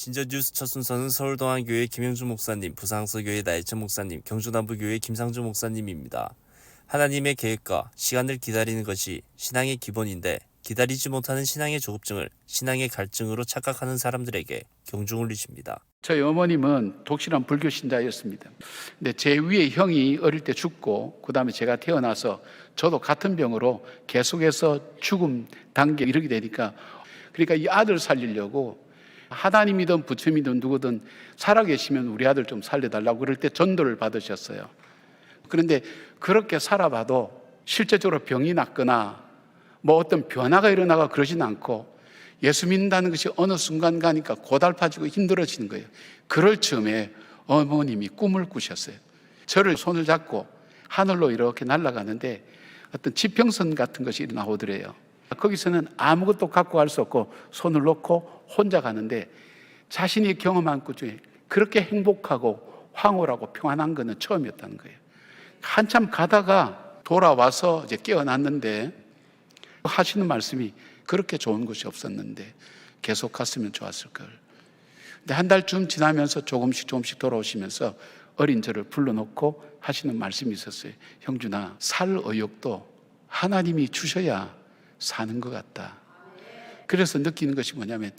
신전뉴스 첫 순서는 서울동안교회 김영주 목사님, 부상서교회 나혜천 목사님, 경주남부교회 김상주 목사님입니다. 하나님의 계획과 시간을 기다리는 것이 신앙의 기본인데 기다리지 못하는 신앙의 조급증을 신앙의 갈증으로 착각하는 사람들에게 경중을 주십니다. 저희 어머님은 독실한 불교 신자였습니다. 근데 제 위에 형이 어릴 때 죽고 그다음에 제가 태어나서 저도 같은 병으로 계속해서 죽음 단계 이르게 되니까 그러니까 이 아들 살리려고 하나님이든 부처님이든 누구든 살아계시면 우리 아들 좀 살려달라고 그럴 때 전도를 받으셨어요. 그런데 그렇게 살아봐도 실제적으로 병이 낫거나 뭐 어떤 변화가 일어나가 그러진 않고 예수 믿는다는 것이 어느 순간 가니까 고달파지고 힘들어지는 거예요. 그럴 즈음에 어머님이 꿈을 꾸셨어요. 저를 손을 잡고 하늘로 이렇게 날아가는데 어떤 지평선 같은 것이 나오더래요. 거기서는 아무것도 갖고 갈 수 없고 손을 놓고 혼자 가는데 자신이 경험한 것 중에 그렇게 행복하고 황홀하고 평안한 것은 처음이었다는 거예요. 한참 가다가 돌아와서 이제 깨어났는데 하시는 말씀이 그렇게 좋은 것이 없었는데 계속 갔으면 좋았을 걸. 근데 한 달쯤 지나면서 조금씩 조금씩 돌아오시면서 어린 저를 불러놓고 하시는 말씀이 있었어요. 형준아, 살 의욕도 하나님이 주셔야 사는 것 같다. 그래서 느끼는 것이 뭐냐면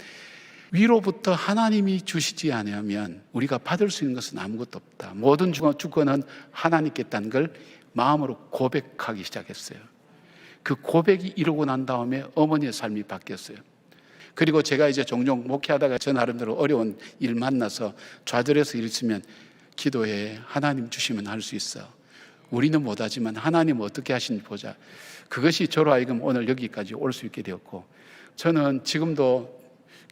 위로부터 하나님이 주시지 않으면 우리가 받을 수 있는 것은 아무것도 없다. 모든 주권은 하나님께 있다는 걸 마음으로 고백하기 시작했어요. 그 고백이 이루고 난 다음에 어머니의 삶이 바뀌었어요. 그리고 제가 이제 종종 목회하다가 저 나름대로 어려운 일 만나서 좌절해서 있으면 기도해 하나님 주시면 할 수 있어. 우리는 못하지만 하나님 어떻게 하시는지 보자. 그것이 저로 하여금 오늘 여기까지 올 수 있게 되었고 저는 지금도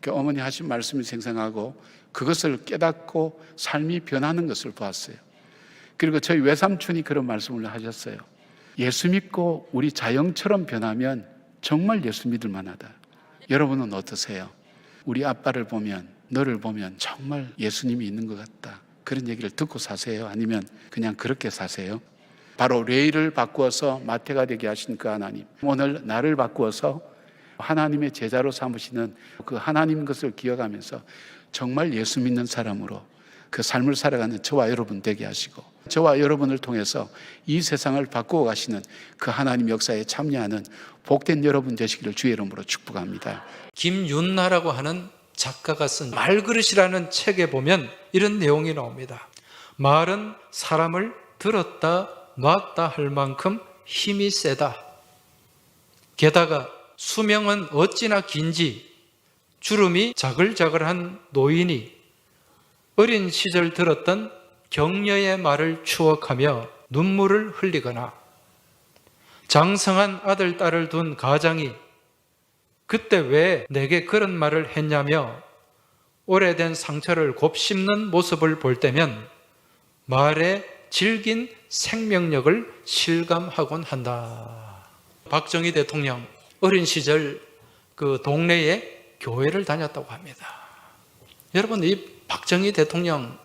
그 어머니 하신 말씀이 생생하고 그것을 깨닫고 삶이 변하는 것을 보았어요. 그리고 저희 외삼촌이 그런 말씀을 하셨어요. 예수 믿고 우리 자영처럼 변하면 정말 예수 믿을 만하다. 여러분은 어떠세요? 우리 아빠를 보면, 너를 보면 정말 예수님이 있는 것 같다. 그런 얘기를 듣고 사세요? 아니면 그냥 그렇게 사세요? 바로 레이를 바꾸어서 마태가 되게 하신 그 하나님. 오늘 나를 바꾸어서 하나님의 제자로 삼으시는 그 하나님 것을 기억하면서 정말 예수 믿는 사람으로 그 삶을 살아가는 저와 여러분 되게 하시고 저와 여러분을 통해서 이 세상을 바꾸어 가시는 그 하나님 역사에 참여하는 복된 여러분 되시기를 주의 이름으로 축복합니다. 김윤나라고 하는 작가가 쓴 말그릇이라는 책에 보면 이런 내용이 나옵니다. 말은 사람을 들었다 놨다 할 만큼 힘이 세다. 게다가 수명은 어찌나 긴지 주름이 자글자글한 노인이 어린 시절 들었던 격려의 말을 추억하며 눈물을 흘리거나 장성한 아들, 딸을 둔 가장이 그때 왜 내게 그런 말을 했냐며 오래된 상처를 곱씹는 모습을 볼 때면 말의 질긴 생명력을 실감하곤 한다. 박정희 대통령 어린 시절 그 동네에 교회를 다녔다고 합니다. 여러분, 이 박정희 대통령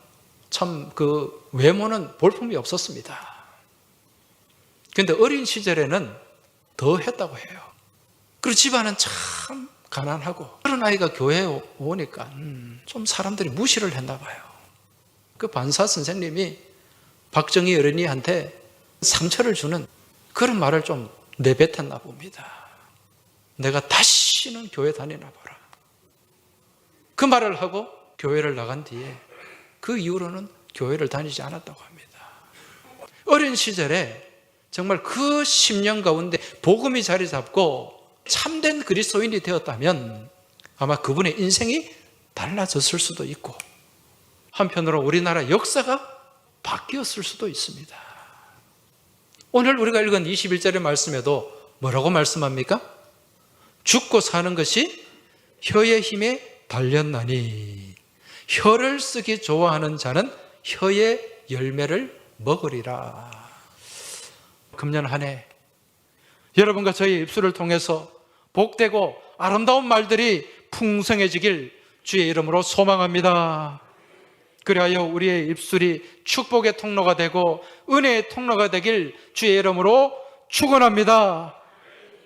참 그 외모는 볼품이 없었습니다. 근데 어린 시절에는 더 했다고 해요. 그리고 집안은 참 가난하고 그런 아이가 교회에 오니까 음, 좀 사람들이 무시를 했나 봐요. 그 반사 선생님이 박정희 어린이한테 상처를 주는 그런 말을 좀 내뱉었나 봅니다. 내가 다시는 교회 다니나 보라. 그 말을 하고 교회를 나간 뒤에 그 이후로는 교회를 다니지 않았다고 합니다. 어린 시절에 정말 그 10년 가운데 복음이 자리 잡고 참된 그리스도인이 되었다면 아마 그분의 인생이 달라졌을 수도 있고 한편으로 우리나라 역사가 바뀌었을 수도 있습니다. 오늘 우리가 읽은 21절의 말씀에도 뭐라고 말씀합니까? 죽고 사는 것이 혀의 힘에 달렸나니 혀를 쓰기 좋아하는 자는 혀의 열매를 먹으리라. 금년 한 해 여러분과 저희 입술을 통해서 복되고 아름다운 말들이 풍성해지길 주의 이름으로 소망합니다. 그리하여 우리의 입술이 축복의 통로가 되고 은혜의 통로가 되길 주의 이름으로 축원합니다.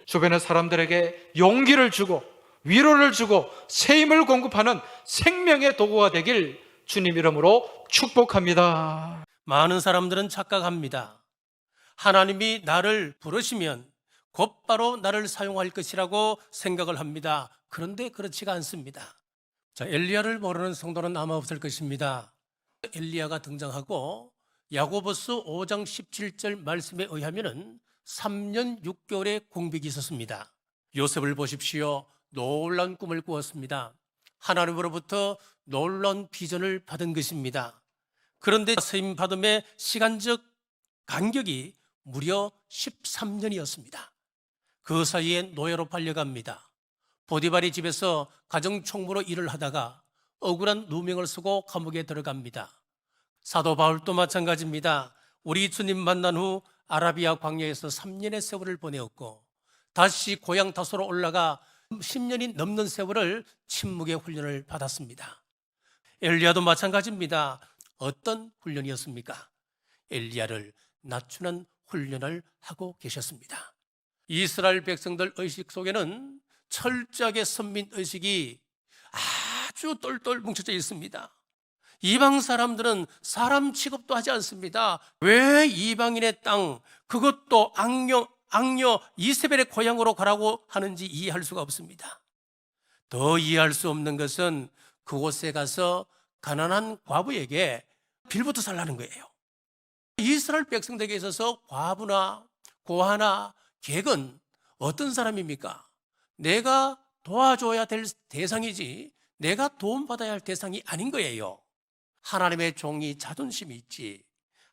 주변의 사람들에게 용기를 주고 위로를 주고 새 힘을 공급하는 생명의 도구가 되길 주님 이름으로 축복합니다. 많은 사람들은 착각합니다. 하나님이 나를 부르시면 곧바로 나를 사용할 것이라고 생각을 합니다. 그런데 그렇지가 않습니다. 자, 엘리야를 모르는 성도는 아마 없을 것입니다. 엘리야가 등장하고 야고보스 5장 17절 말씀에 의하면은 3년 6개월의 공백이 있었습니다. 요셉을 보십시오. 놀란 꿈을 꾸었습니다. 하나님으로부터 놀란 비전을 받은 것입니다. 그런데 세임 받음의 시간적 간격이 무려 13년이었습니다. 그 사이에 노예로 팔려갑니다. 보디발이 집에서 가정총무로 일을 하다가 억울한 누명을 쓰고 감옥에 들어갑니다. 사도 바울도 마찬가지입니다. 우리 주님 만난 후 아라비아 광야에서 3년의 세월을 보내었고 다시 고향 다소로 올라가 10년이 넘는 세월을 침묵의 훈련을 받았습니다. 엘리야도 마찬가지입니다. 어떤 훈련이었습니까? 엘리야를 낮추는 훈련을 하고 계셨습니다. 이스라엘 백성들 의식 속에는 철저하게 선민 의식이 아주 똘똘 뭉쳐져 있습니다. 이방 사람들은 사람 취급도 하지 않습니다. 왜 이방인의 땅, 그것도 악녀, 악녀 이세벨의 고향으로 가라고 하는지 이해할 수가 없습니다. 더 이해할 수 없는 것은 그곳에 가서 가난한 과부에게 빌부터 살라는 거예요. 이스라엘 백성들에게 있어서 과부나 고아나 객은 어떤 사람입니까? 내가 도와줘야 될 대상이지 내가 도움받아야 할 대상이 아닌 거예요. 하나님의 종이 자존심이 있지.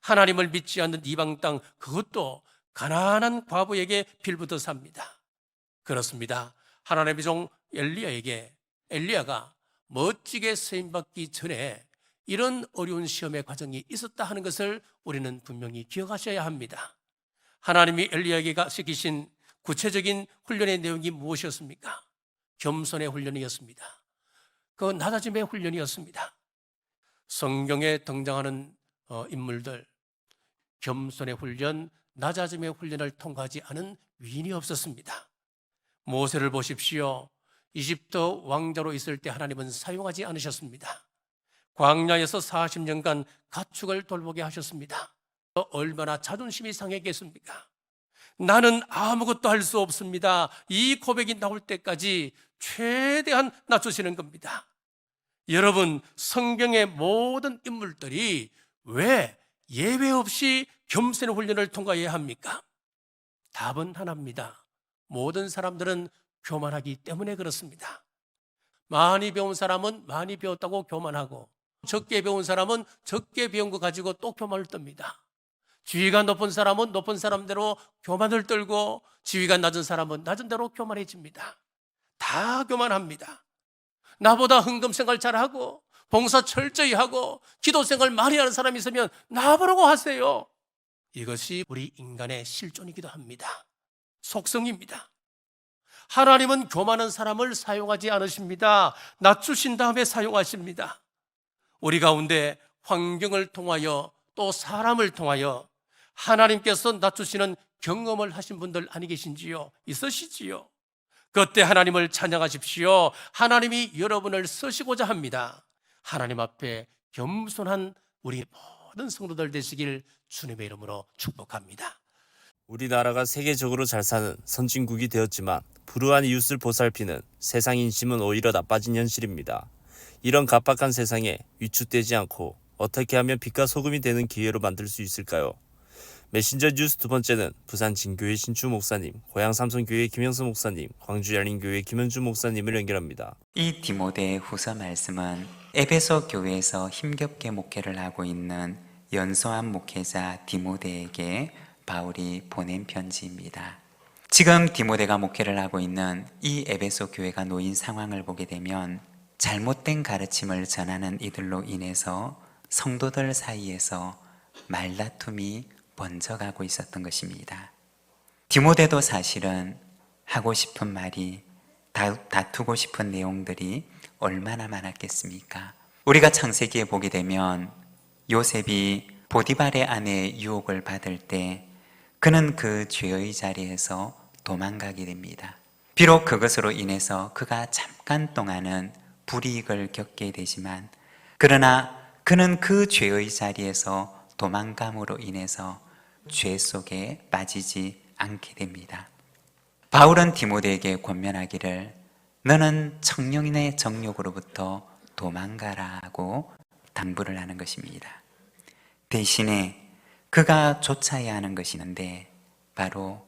하나님을 믿지 않는 이방 땅 그것도 가난한 과부에게 빌부터 삽니다. 그렇습니다. 하나님의 종 엘리야에게 엘리야가 멋지게 쓰임 받기 전에 이런 어려운 시험의 과정이 있었다 하는 것을 우리는 분명히 기억하셔야 합니다. 하나님이 엘리야에게 시키신 구체적인 훈련의 내용이 무엇이었습니까? 겸손의 훈련이었습니다. 그 낮아짐의 훈련이었습니다. 성경에 등장하는 어, 인물들 겸손의 훈련, 낮아짐의 훈련을 통과하지 않은 위인이 없었습니다. 모세를 보십시오. 이집트 왕자로 있을 때 하나님은 사용하지 않으셨습니다. 광야에서 40년간 가축을 돌보게 하셨습니다. 얼마나 자존심이 상했겠습니까? 나는 아무것도 할 수 없습니다. 이 고백이 나올 때까지 최대한 낮추시는 겁니다. 여러분, 성경의 모든 인물들이 왜 예외 없이 겸손의 훈련을 통과해야 합니까? 답은 하나입니다. 모든 사람들은 교만하기 때문에 그렇습니다. 많이 배운 사람은 많이 배웠다고 교만하고 적게 배운 사람은 적게 배운 거 가지고 또 교만을 뜹니다. 지위가 높은 사람은 높은 사람대로 교만을 떨고 지위가 낮은 사람은 낮은 대로 교만해집니다. 다 교만합니다. 나보다 헌금 생활 잘하고 봉사 철저히 하고 기도 생활 많이 하는 사람이 있으면 나보라고 하세요. 이것이 우리 인간의 실존이기도 합니다. 속성입니다. 하나님은 교만한 사람을 사용하지 않으십니다. 낮추신 다음에 사용하십니다. 우리 가운데 환경을 통하여 또 사람을 통하여 하나님께서 낮추시는 경험을 하신 분들 아니 계신지요? 있으시지요? 그때 하나님을 찬양하십시오. 하나님이 여러분을 쓰시고자 합니다. 하나님 앞에 겸손한 우리 모든 성도들 되시길 주님의 이름으로 축복합니다. 우리나라가 세계적으로 잘 사는 선진국이 되었지만 불우한 이웃을 보살피는 세상 인심은 오히려 나빠진 현실입니다. 이런 갑박한 세상에 위축되지 않고 어떻게 하면 빛과 소금이 되는 기회로 만들 수 있을까요? 메신저 뉴스 두 번째는 부산 진교회 신추 목사님, 고양 삼성교회 김영수 목사님, 광주 열린교회 김현주 목사님을 연결합니다. 이 디모데 후서 말씀은 에베소 교회에서 힘겹게 목회를 하고 있는 연소한 목회자 디모데에게 바울이 보낸 편지입니다. 지금 디모데가 목회를 하고 있는 이 에베소 교회가 놓인 상황을 보게 되면 잘못된 가르침을 전하는 이들로 인해서 성도들 사이에서 말다툼이 번져가고 있었던 것입니다. 디모데도 사실은 하고 싶은 말이 다, 다투고 싶은 내용들이 얼마나 많았겠습니까? 우리가 창세기에 보게 되면 요셉이 보디발의 아내의 유혹을 받을 때 그는 그 죄의 자리에서 도망가게 됩니다. 비록 그것으로 인해서 그가 잠깐 동안은 불이익을 겪게 되지만 그러나 그는 그 죄의 자리에서 도망감으로 인해서 죄 속에 빠지지 않게 됩니다. 바울은 디모데에게 권면하기를 너는 청년의 정욕으로부터 도망가라고 당부를 하는 것입니다. 대신에 그가 쫓아야 하는 것이 있는데 바로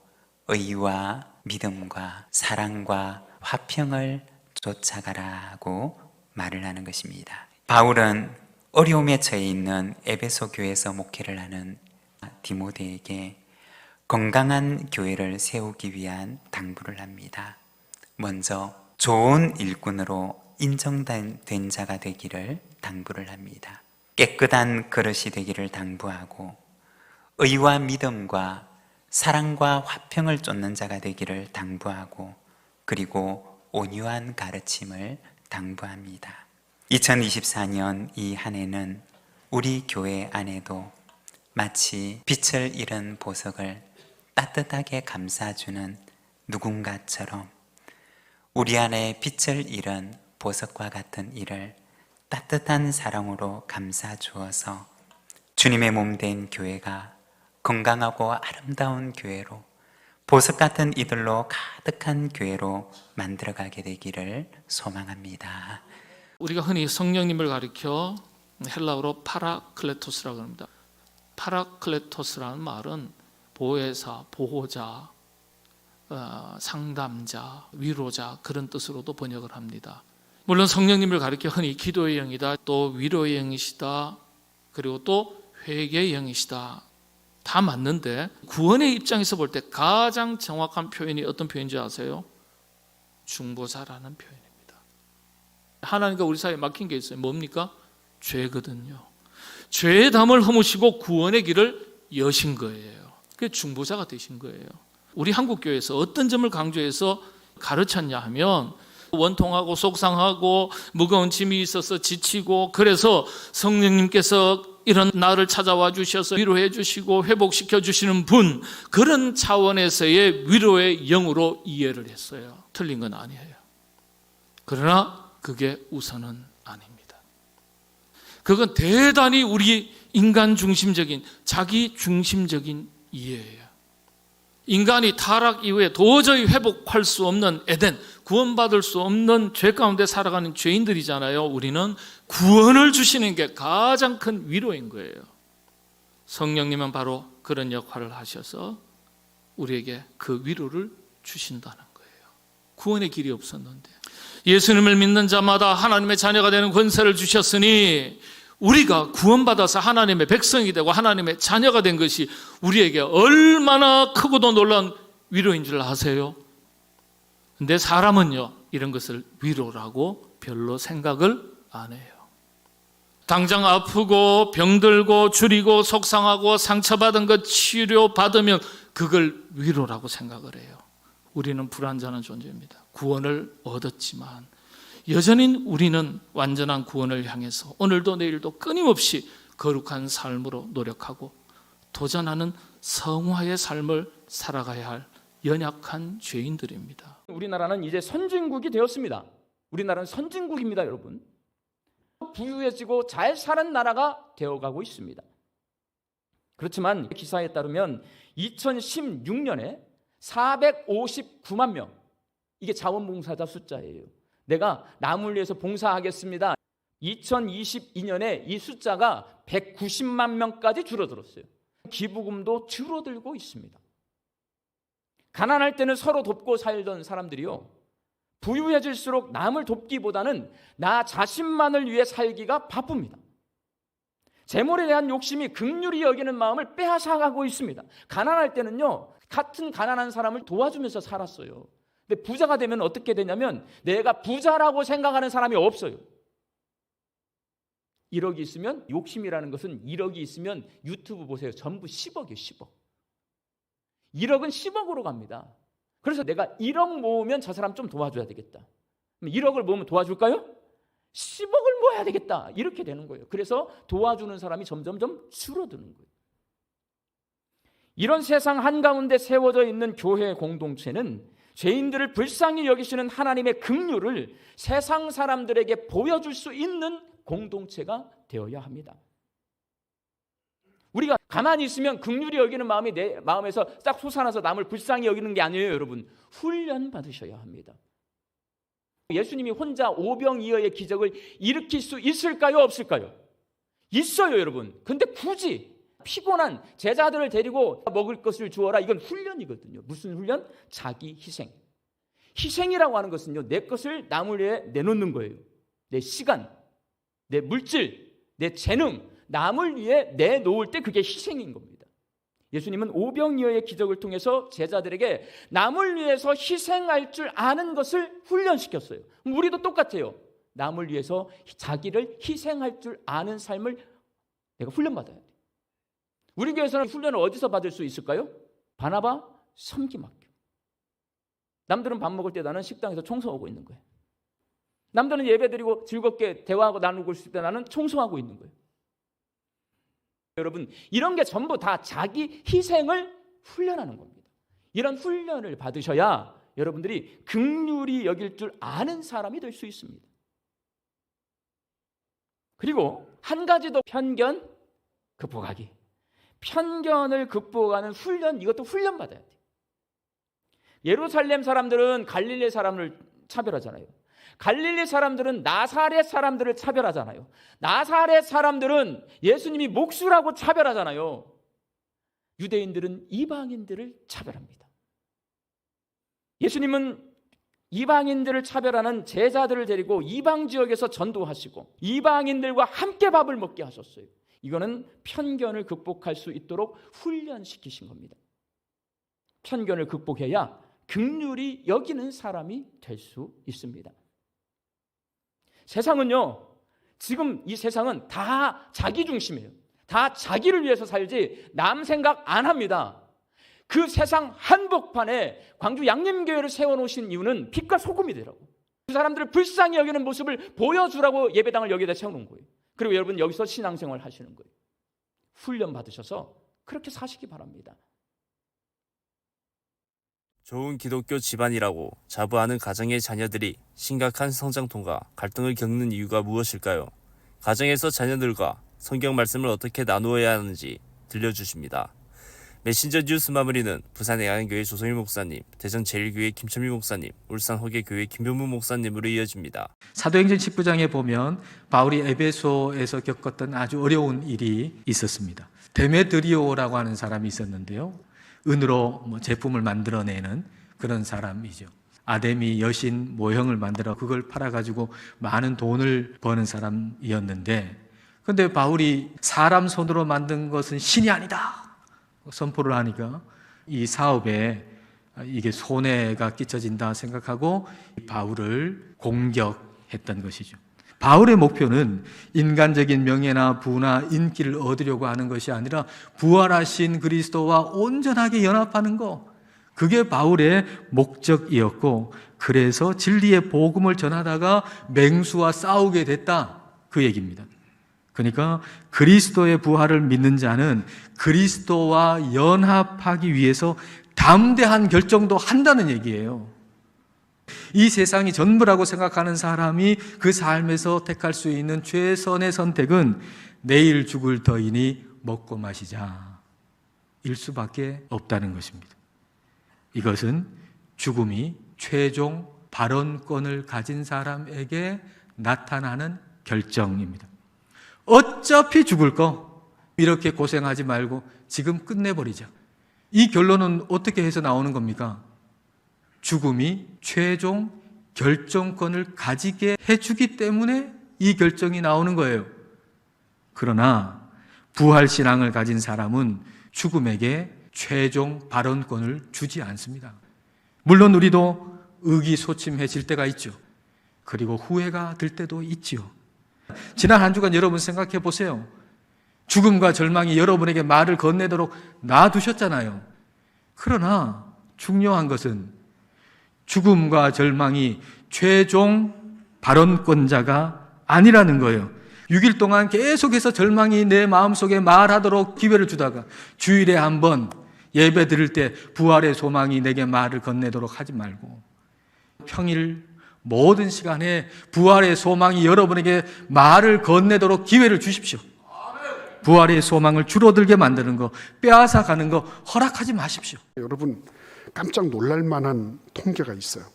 의와 믿음과 사랑과 화평을 쫓아가라고 말을 하는 것입니다. 바울은 어려움에 처해 있는 에베소 교회에서 목회를 하는 디모데에게 건강한 교회를 세우기 위한 당부를 합니다. 먼저 좋은 일꾼으로 인정된 된 자가 되기를 당부를 합니다. 깨끗한 그릇이 되기를 당부하고 의와 믿음과 사랑과 화평을 쫓는 자가 되기를 당부하고 그리고 온유한 가르침을 당부합니다. 2024년 이 한 해는 우리 교회 안에도 마치 빛을 잃은 보석을 따뜻하게 감싸주는 누군가처럼 우리 안에 빛을 잃은 보석과 같은 이를 따뜻한 사랑으로 감싸 주어서 주님의 몸 된 교회가 건강하고 아름다운 교회로 보석 같은 이들로 가득한 교회로 만들어가게 되기를 소망합니다. 우리가 흔히 성령님을 가리켜 헬라어로 파라클레토스라고 합니다. 파라클레토스라는 말은 보혜사, 보호자, 어, 상담자, 위로자 그런 뜻으로도 번역을 합니다. 물론 성령님을 가리켜 흔히 기도의 영이다, 또 위로의 영이시다, 그리고 또 회개의 영이시다. 다 맞는데 구원의 입장에서 볼 때 가장 정확한 표현이 어떤 표현인지 아세요? 중보자라는 표현입니다. 하나님과 우리 사이에 막힌 게 있어요. 뭡니까? 죄거든요. 죄의 담을 허무시고 구원의 길을 여신 거예요. 그게 중보자가 되신 거예요. 우리 한국 교회에서 어떤 점을 강조해서 가르쳤냐 하면 원통하고 속상하고 무거운 짐이 있어서 지치고 그래서 성령님께서 이런 나를 찾아와 주셔서 위로해 주시고 회복시켜 주시는 분 그런 차원에서의 위로의 영으로 이해를 했어요. 틀린 건 아니에요. 그러나 그게 우선은 아닙니다. 그건 대단히 우리 인간 중심적인 자기 중심적인 이해예요. 인간이 타락 이후에 도저히 회복할 수 없는 에덴, 구원받을 수 없는 죄 가운데 살아가는 죄인들이잖아요. 우리는 구원을 주시는 게 가장 큰 위로인 거예요. 성령님은 바로 그런 역할을 하셔서 우리에게 그 위로를 주신다는 거예요. 구원의 길이 없었는데. 예수님을 믿는 자마다 하나님의 자녀가 되는 권세를 주셨으니 우리가 구원받아서 하나님의 백성이 되고 하나님의 자녀가 된 것이 우리에게 얼마나 크고도 놀라운 위로인 줄 아세요? 근데 사람은요, 이런 것을 위로라고 별로 생각을 안 해요. 당장 아프고 병들고 줄이고 속상하고 상처받은 것 치료받으면 그걸 위로라고 생각을 해요. 우리는 불완전한 존재입니다. 구원을 얻었지만 여전히 우리는 완전한 구원을 향해서 오늘도 내일도 끊임없이 거룩한 삶으로 노력하고 도전하는 성화의 삶을 살아가야 할 연약한 죄인들입니다. 우리나라는 이제 선진국이 되었습니다. 우리나라는 선진국입니다, 여러분. 부유해지고 잘 사는 나라가 되어가고 있습니다. 그렇지만 기사에 따르면 2016년에 459만 명 이게 자원봉사자 숫자예요. 내가 남을 위해서 봉사하겠습니다. 2022년에 이 숫자가 190만 명까지 줄어들었어요. 기부금도 줄어들고 있습니다. 가난할 때는 서로 돕고 살던 사람들이요. 부유해질수록 남을 돕기보다는 나 자신만을 위해 살기가 바쁩니다. 재물에 대한 욕심이 극률이 여기는 마음을 빼앗아가고 있습니다. 가난할 때는요, 같은 가난한 사람을 도와주면서 살았어요. 근데 부자가 되면 어떻게 되냐면 내가 부자라고 생각하는 사람이 없어요. 1억이 있으면 욕심이라는 것은 1억이 있으면 유튜브 보세요. 전부 10억이에요, 10억. 1억은 10억으로 갑니다. 그래서 내가 1억 모으면 저 사람 좀 도와줘야 되겠다. 1억을 모으면 도와줄까요? 10억을 모아야 되겠다. 이렇게 되는 거예요. 그래서 도와주는 사람이 점점점 줄어드는 거예요. 이런 세상 한가운데 세워져 있는 교회 공동체는 죄인들을 불쌍히 여기시는 하나님의 긍휼을 세상 사람들에게 보여줄 수 있는 공동체가 되어야 합니다. 우리가 가만히 있으면 긍휼히 여기는 마음이 내 마음에서 싹 솟아나서 남을 불쌍히 여기는 게 아니에요, 여러분. 훈련 받으셔야 합니다. 예수님이 혼자 오병이어의 기적을 일으킬 수 있을까요, 없을까요? 있어요, 여러분. 근데 굳이 피곤한 제자들을 데리고 먹을 것을 주어라. 이건 훈련이거든요. 무슨 훈련? 자기 희생. 희생이라고 하는 것은요, 내 것을 남을 위해 내놓는 거예요. 내 시간, 내 물질, 내 재능, 남을 위해 내놓을 때 그게 희생인 겁니다. 예수님은 오병이어의 기적을 통해서 제자들에게 남을 위해서 희생할 줄 아는 것을 훈련시켰어요. 우리도 똑같아요. 남을 위해서 자기를 희생할 줄 아는 삶을 내가 훈련받아야 돼. 우리 교회에서는 훈련을 어디서 받을 수 있을까요? 바나바 섬김학교. 남들은 밥 먹을 때 나는 식당에서 청소하고 있는 거예요. 남들은 예배드리고 즐겁게 대화하고 나누고 있을 때 나는 청소하고 있는 거예요. 여러분, 이런 게 전부 다 자기 희생을 훈련하는 겁니다. 이런 훈련을 받으셔야 여러분들이 극률이 여길 줄 아는 사람이 될 수 있습니다. 그리고 한 가지 더 편견 극복하기. 편견을 극복하는 훈련 이것도 훈련 받아야 돼. 예루살렘 사람들은 갈릴리 사람을 차별하잖아요. 갈릴리 사람들은 나사렛 사람들을 차별하잖아요. 나사렛 사람들은 예수님이 목수라고 차별하잖아요. 유대인들은 이방인들을 차별합니다. 예수님은 이방인들을 차별하는 제자들을 데리고 이방 지역에서 전도하시고 이방인들과 함께 밥을 먹게 하셨어요. 이거는 편견을 극복할 수 있도록 훈련시키신 겁니다. 편견을 극복해야 극률이 여기는 사람이 될 수 있습니다. 세상은요, 지금 이 세상은 다 자기 중심이에요. 다 자기를 위해서 살지 남 생각 안 합니다. 그 세상 한복판에 광주 양림교회를 세워놓으신 이유는 빛과 소금이더라고. 그 사람들을 불쌍히 여기는 모습을 보여주라고 예배당을 여기다 세워놓은 거예요. 그리고 여러분 여기서 신앙생활 하시는 거예요. 훈련 받으셔서 그렇게 사시기 바랍니다. 좋은 기독교 집안이라고 자부하는 가정의 자녀들이 심각한 성장 통과 갈등을 겪는 이유가 무엇일까요? 가정에서 자녀들과 성경 말씀을 어떻게 나누어야 하는지 들려주십니다. 메신저 뉴스 마무리는 부산 애안교회 조성일 목사님, 대전 제일교회 김천미 목사님, 울산 허계교회 김병무 목사님으로 이어집니다. 사도행전 19장에 보면 바울이 에베소에서 겪었던 아주 어려운 일이 있었습니다. 데메드리오라고 하는 사람이 있었는데요. 은으로 뭐 제품을 만들어내는 그런 사람이죠. 아데미 여신 모형을 만들어 그걸 팔아가지고 많은 돈을 버는 사람이었는데, 근데 바울이 사람 손으로 만든 것은 신이 아니다. 선포를 하니까 이 사업에 이게 손해가 끼쳐진다 생각하고 바울을 공격했던 것이죠. 바울의 목표는 인간적인 명예나 부나 인기를 얻으려고 하는 것이 아니라 부활하신 그리스도와 온전하게 연합하는 것. 그게 바울의 목적이었고, 그래서 진리의 복음을 전하다가 맹수와 싸우게 됐다. 그 얘기입니다. 그러니까 그리스도의 부활을 믿는 자는 그리스도와 연합하기 위해서 담대한 결정도 한다는 얘기예요. 이 세상이 전부라고 생각하는 사람이 그 삶에서 택할 수 있는 최선의 선택은 내일 죽을 터이니 먹고 마시자. 일 수밖에 없다는 것입니다. 이것은 죽음이 최종 발언권을 가진 사람에게 나타나는 결정입니다. 어차피 죽을 거 이렇게 고생하지 말고 지금 끝내버리자. 이 결론은 어떻게 해서 나오는 겁니까? 죽음이 최종 결정권을 가지게 해주기 때문에 이 결정이 나오는 거예요. 그러나 부활신앙을 가진 사람은 죽음에게 최종 발언권을 주지 않습니다. 물론 우리도 의기소침해질 때가 있죠. 그리고 후회가 들 때도 있지요. 지난 한 주간 여러분 생각해 보세요. 죽음과 절망이 여러분에게 말을 건네도록 놔두셨잖아요. 그러나 중요한 것은 죽음과 절망이 최종 발언권자가 아니라는 거예요. 6일 동안 계속해서 절망이 내 마음속에 말하도록 기회를 주다가 주일에 한 번 예배 드릴 때 부활의 소망이 내게 말을 건네도록 하지 말고 평일 모든 시간에 부활의 소망이 여러분에게 말을 건네도록 기회를 주십시오. 부활의 소망을 줄어들게 만드는 거, 빼앗아 가는 거 허락하지 마십시오. 여러분 깜짝 놀랄 만한 통계가 있어요.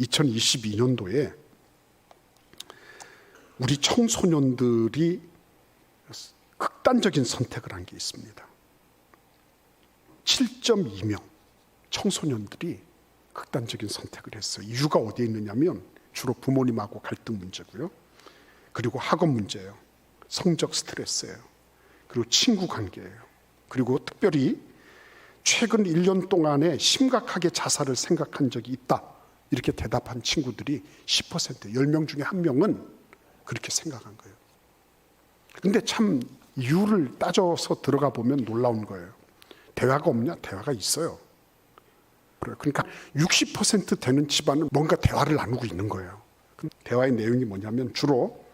2022년도에 우리 청소년들이 극단적인 선택을 한 게 있습니다. 7.2명 청소년들이 극단적인 선택을 했어요. 이유가 어디에 있느냐면 주로 부모님하고 갈등 문제고요. 그리고 학업 문제예요. 성적 스트레스예요. 그리고 친구 관계예요. 그리고 특별히 최근 1년 동안에 심각하게 자살을 생각한 적이 있다. 이렇게 대답한 친구들이 10%, 10명 중에 한 명은 그렇게 생각한 거예요. 근데 참 이유를 따져서 들어가 보면 놀라운 거예요. 대화가 없냐? 대화가 있어요. 그래요. 그러니까 60% 되는 집안은 뭔가 대화를 나누고 있는 거예요. 대화의 내용이 뭐냐면 주로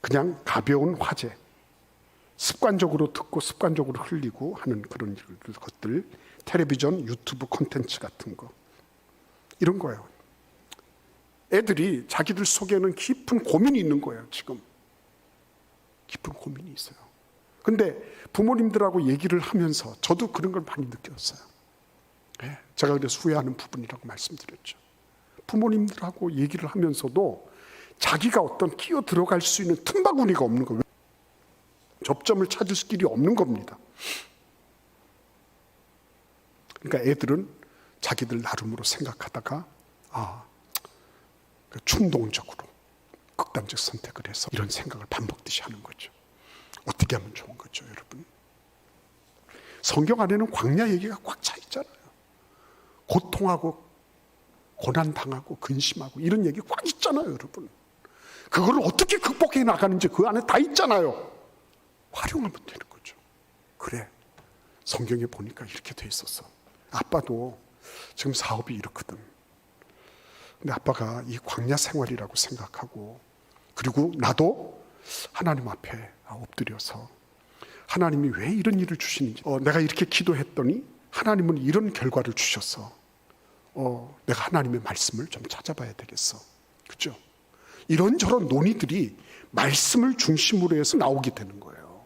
그냥 가벼운 화제, 습관적으로 듣고 습관적으로 흘리고 하는 그런 것들, 텔레비전, 유튜브 콘텐츠 같은 거 이런 거예요. 애들이 자기들 속에는 깊은 고민이 있는 거예요. 지금 깊은 고민이 있어요. 근데 부모님들하고 얘기를 하면서 저도 그런 걸 많이 느꼈어요. 예, 제가 그래서 후회하는 부분이라고 말씀드렸죠. 부모님들하고 얘기를 하면서도 자기가 어떤 끼어 들어갈 수 있는 틈바구니가 없는 거예요. 접점을 찾을 길이 없는 겁니다. 그러니까 애들은 자기들 나름으로 생각하다가 아그 충동적으로 극단적 선택을 해서 이런 생각을 반복듯이 하는 거죠. 어떻게 하면 좋은 거죠, 여러분? 성경 안에는 광야 얘기가 꽉 차 있잖아요. 고통하고 고난 당하고 근심하고 이런 얘기 꽉 있잖아요, 여러분. 그걸 어떻게 극복해 나가는지 그 안에 다 있잖아요. 활용하면 되는 거죠. 그래. 성경에 보니까 이렇게 돼 있었어. 아빠도 지금 사업이 이렇거든. 근데 아빠가 이 광야 생활이라고 생각하고 그리고 나도 하나님 앞에 엎드려서 하나님이 왜 이런 일을 주시는지 어, 내가 이렇게 기도했더니 하나님은 이런 결과를 주셔서 어, 내가 하나님의 말씀을 좀 찾아봐야 되겠어. 그죠? 이런저런 논의들이 말씀을 중심으로 해서 나오게 되는 거예요.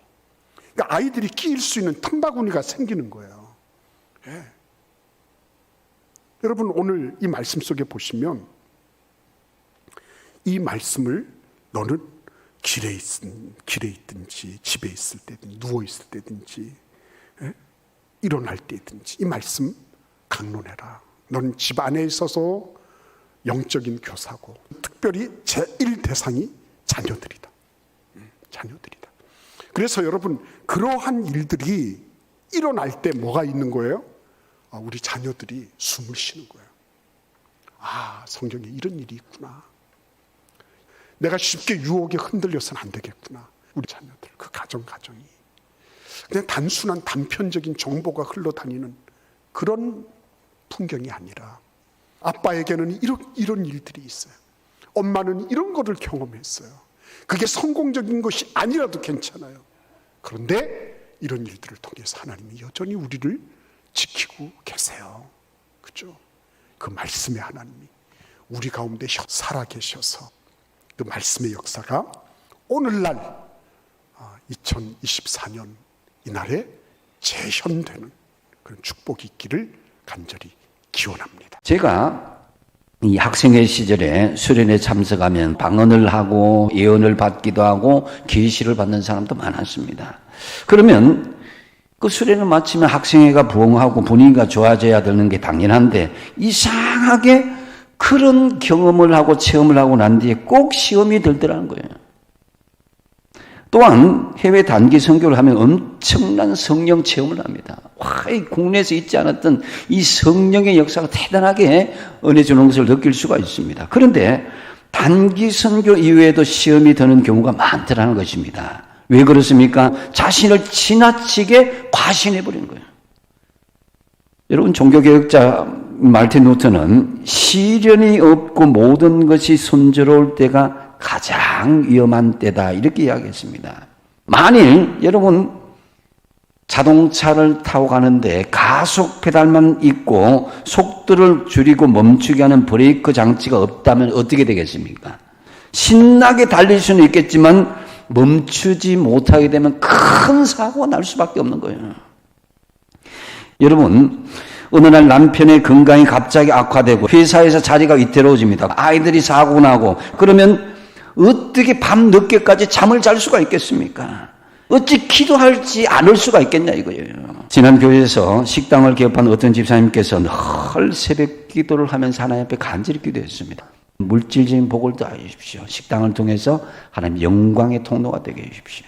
그러니까 아이들이 끼일 수 있는 틈바구니가 생기는 거예요. 예. 여러분 오늘 이 말씀 속에 보시면 이 말씀을 너는 길에 있 길에 있든지 집에 있을 때든지 누워 있을 때든지 예? 일어날 때든지 이 말씀 강론해라. 너는 집 안에 있어서 영적인 교사고 특별히 제1 대상이 자녀들이다. 음, 자녀들이다. 그래서 여러분 그러한 일들이 일어날 때 뭐가 있는 거예요? 아, 우리 자녀들이 숨을 쉬는 거예요. 아, 성경에 이런 일이 있구나. 내가 쉽게 유혹에 흔들려서는 안 되겠구나. 우리 자녀들, 그 가정, 가정이. 그냥 단순한 단편적인 정보가 흘러다니는 그런 풍경이 아니라 아빠에게는 이런, 이런 일들이 있어요. 엄마는 이런 거를 경험했어요. 그게 성공적인 것이 아니라도 괜찮아요. 그런데 이런 일들을 통해서 하나님이 여전히 우리를 지키고 계세요. 그죠? 그 말씀의 하나님이 우리 가운데 살아 계셔서 그 말씀의 역사가 오늘날 2024년 이날에 재현되는 그런 축복이 있기를 간절히 기원합니다. 제가 이 학생회 시절에 수련회 참석하면 방언을 하고 예언을 받기도 하고 계시를 받는 사람도 많았습니다. 그러면 그 수련을 마치면 학생회가 부흥하고 분위기가 좋아져야 되는 게 당연한데 이상하게 그런 경험을 하고 체험을 하고 난 뒤에 꼭 시험이 들더라는 거예요. 또한 해외 단기 선교를 하면 엄청난 성령 체험을 합니다. 와, 이 국내에서 있지 않았던 이 성령의 역사가 대단하게 은혜 주는 것을 느낄 수가 있습니다. 그런데 단기 선교 이후에도 시험이 드는 경우가 많더라는 것입니다. 왜 그렇습니까? 자신을 지나치게 과신해 버리는 거예요. 여러분 종교개혁자 말틴 루터는 시련이 없고 모든 것이 순조로울 때가 가장 위험한 때다 이렇게 이야기했습니다. 만일 여러분 자동차를 타고 가는데 가속 페달만 있고 속도를 줄이고 멈추게 하는 브레이크 장치가 없다면 어떻게 되겠습니까? 신나게 달릴 수는 있겠지만 멈추지 못하게 되면 큰 사고가 날 수밖에 없는 거예요. 여러분, 어느 날 남편의 건강이 갑자기 악화되고 회사에서 자리가 위태로워집니다. 아이들이 사고 나고 그러면 어떻게 밤 늦게까지 잠을 잘 수가 있겠습니까? 어찌 기도할지 않을 수가 있겠냐 이거예요. 지난 교회에서 식당을 개업한 어떤 집사님께서 늘 새벽 기도를 하면서 하나님 앞에 간절히 기도했습니다. 물질적인 복을 더하십시오. 식당을 통해서 하나님 영광의 통로가 되게 해주십시오.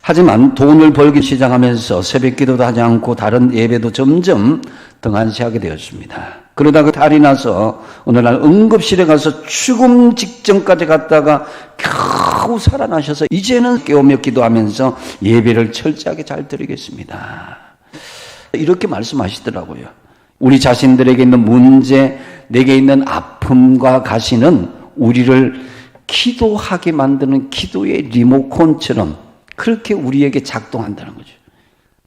하지만 돈을 벌기 시작하면서 새벽 기도도 하지 않고 다른 예배도 점점 등한시하게 되었습니다. 그러다가 달이 나서 어느 날 응급실에 가서 죽음 직전까지 갔다가 겨우 살아나셔서 이제는 깨우며 기도하면서 예배를 철저하게 잘 드리겠습니다. 이렇게 말씀하시더라고요. 우리 자신들에게 있는 문제, 내게 있는 아픔과 가시는 우리를 기도하게 만드는 기도의 리모컨처럼 그렇게 우리에게 작동한다는 거죠.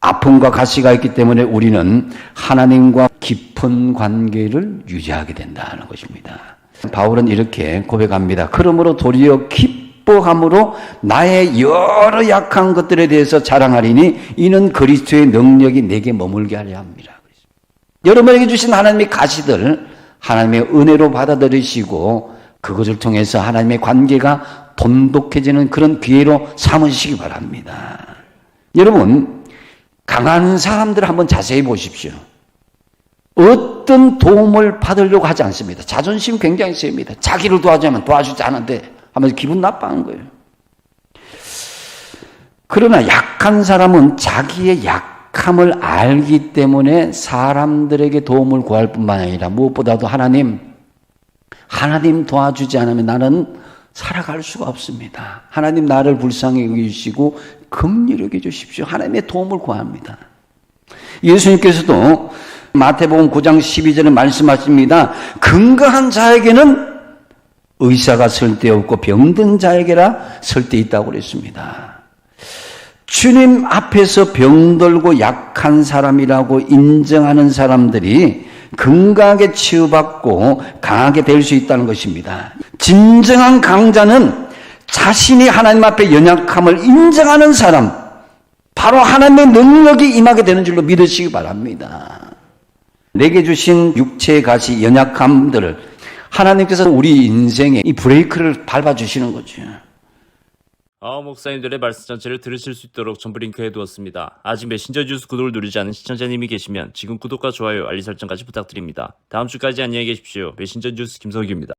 아픔과 가시가 있기 때문에 우리는 하나님과 깊은 관계를 유지하게 된다는 것입니다. 바울은 이렇게 고백합니다. 그러므로 도리어 기뻐함으로 나의 여러 약한 것들에 대해서 자랑하리니 이는 그리스도의 능력이 내게 머물게 하려 합니다. 여러분에게 주신 하나님의 가시들 하나님의 은혜로 받아들이시고 그것을 통해서 하나님의 관계가 돈독해지는 그런 기회로 삼으시기 바랍니다. 여러분, 강한 사람들 한번 자세히 보십시오. 어떤 도움을 받으려고 하지 않습니다. 자존심 굉장히 셉니다. 자기를 도와주면 도와주지 않은데 하면서 기분 나빠하는 거예요. 그러나 약한 사람은 자기의 약함을 알기 때문에 사람들에게 도움을 구할 뿐만 아니라 무엇보다도 하나님, 하나님 도와주지 않으면 나는 살아갈 수가 없습니다. 하나님 나를 불쌍히 여기시고 긍휼히 주십시오. 하나님의 도움을 구합니다. 예수님께서도 마태복음 9장 12절에 말씀하십니다. 건강한 자에게는 의사가 설데 없고 병든 자에게라 설데 있다고 그랬습니다. 주님 앞에서 병들고 약한 사람이라고 인정하는 사람들이 건강하게 치유받고 강하게 될 수 있다는 것입니다. 진정한 강자는 자신이 하나님 앞에 연약함을 인정하는 사람, 바로 하나님의 능력이 임하게 되는 줄로 믿으시기 바랍니다. 내게 주신 육체의 가시, 연약함들을 하나님께서 우리 인생에 이 브레이크를 밟아주시는 거죠. 아우 목사님들의 말씀 전체를 들으실 수 있도록 전부 링크해 두었습니다. 아직 메신저 뉴스 구독을 누르지 않은 시청자님이 계시면 지금 구독과 좋아요, 알림 설정까지 부탁드립니다. 다음 주까지 안녕히 계십시오. 메신저 뉴스 김석규입니다.